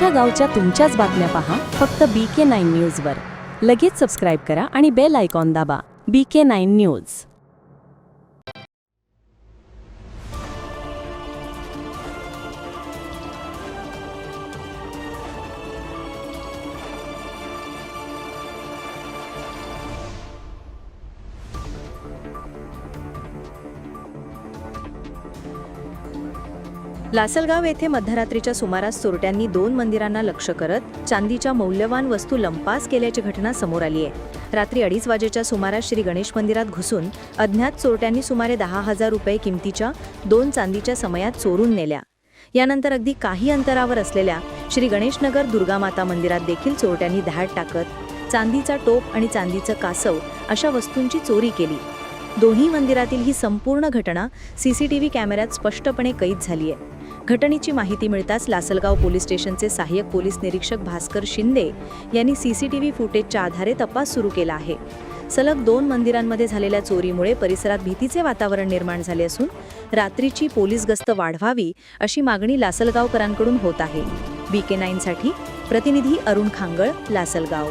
तुमच्या गावच्या तुमच्याच बातम्या पहा फक्त बी के नाईन न्यूजवर लगेच सबस्क्राईब करा आणि बेल आयकॉन दाबा. B K nine news Lasalgaon येथे मध्यरात्रीच्या सुमारास चोरट्यांनी दोन मंदिरांना लक्ष करत चांदीच्या मौल्यवान वस्तू लंपास केल्याची घटना समोर आली आहे. रात्री अडीच वाजेच्या सुमारास श्री गणेश मंदिरात घुसून अज्ञात चोरट्यांनी सुमारे दहा हजार रुपये किमतीच्या दोन चांदीच्या समयात चोरून नेल्या. यानंतर अगदी काही अंतरावर असलेल्या श्री गणेशनगर दुर्गामाता मंदिरात देखील चोरट्यांनी धाड टाकत चांदीचा टोप आणि चांदीचं कासव अशा वस्तूंची चोरी केली. दोन्ही मंदिरातील ही संपूर्ण घटना सीसीटीव्ही कॅमेऱ्यात स्पष्टपणे कैद झाली आहे. घटनेची माहिती मिळताच लासलगाव पोलीस स्टेशनचे सहाय्यक पोलीस निरीक्षक भास्कर शिंदे यांनी सीसीटीव्ही फुटेजच्या आधारे तपास सुरू केला आहे. सलग दोन मंदिरांमध्ये झालेल्या चोरीमुळे परिसरात भीतीचे वातावरण निर्माण झाले असून रात्रीची पोलीस गस्त वाढवावी अशी मागणी लासलगावकरांकडून होत आहे. बी के नाईनसाठी प्रतिनिधी अरुण खांगळ लासलगाव.